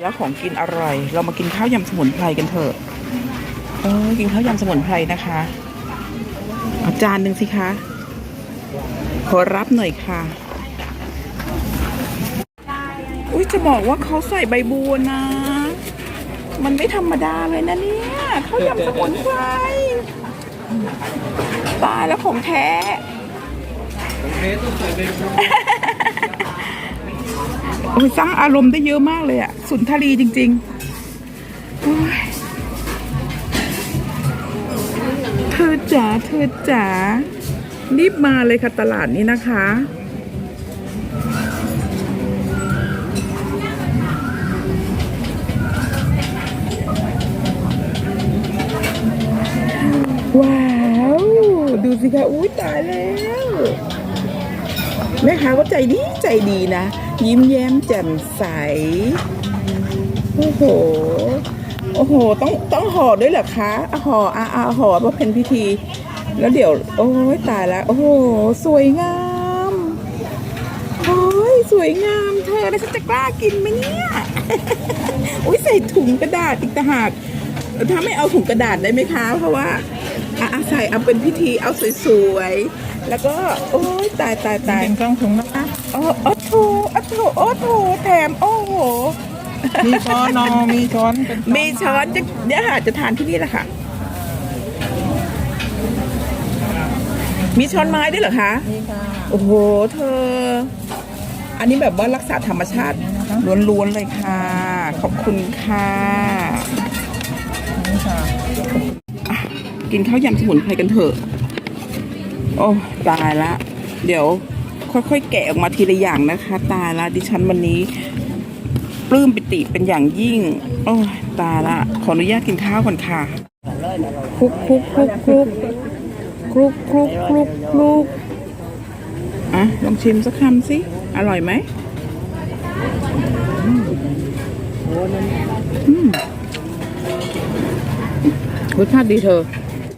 แล้วของกินอร่อย เรามากินข้าวยำสมุนไพรกันเถอะเออกินข้าวยำสมุนไพรนะคะเอาจานหนึ่งสิคะ ขอรับหน่อยค่ะ อุ้ยจะบอกว่าเขาใส่ใบบัวนะ มันไม่ธรรมดาเลยนะเนี่ยข้าวยำสมุนไพรตายแล้วของแท้โอ้ ยสร้างอารมณ์ได้เยอะมากเลยอะสุนทรีจริงๆเธอจ๋าเธอจ๋ารีบมาเลยค่ะตลาดนี้นะคะว้าว ดูสิคะอุ้ยตายแล้ว แม่ค้าก็ใจดีใจดีนะ ยิ้มแย้มแจ่มใส โอ้โห โอ้โห ต้องต้องห่อด้วยเหรอคะห่ออะอะห่อมาเป็นพิธี แล้วเดี๋ยว โอ้ยตายแล้ว โอ้โห สวยงามโอ้ยสวยงาม เธอแล้วฉันจะกล้ากินไหมเนี่ย อุ้ยใส่ถุงกระดาษอีกต่างหากถ้าไม่เอาถุงกระดาษได้ไหมคะ เพราะว่าอะอะใส่เอาเป็นพิธีเอาสวยๆ แล้วก็ โอ้ยตายตายตายเป็นกล้องถุงนะอะโอ้โอ้โถโอ้โถโอ้โถแถม โอ้โห มีช้อนนอมีช้อนเป็นมีช้อนจะเนี่ยค่ะจะทานที่นี่แหละค่ะ มีช้อนไม้ด้วยเหรอคะนี่ค่ะโอ้โห เธอ อันนี้แบบว่ารักษาธรรมชาติล้วนๆเลยค่ะ ขอบคุณค่ะนี่ค่ะกินข้าวยำสมุนไพรกันเถอะ โอ้ตายละ เดี๋ยวค่อยๆแกะออกมาทีละอย่างนะคะ ตายละดิฉันวันนี้ปลื้มปิติเป็นอย่างยิ่ง โอ้ตายละ ขออนุญาตกินข้าวก่อนค่ะคลุกคลุกคลุกคลุกคลุกคลุกคลุกคลุกอะลองชิมสักคำสิ อร่อยไหมอืมรสชาติดีเธอ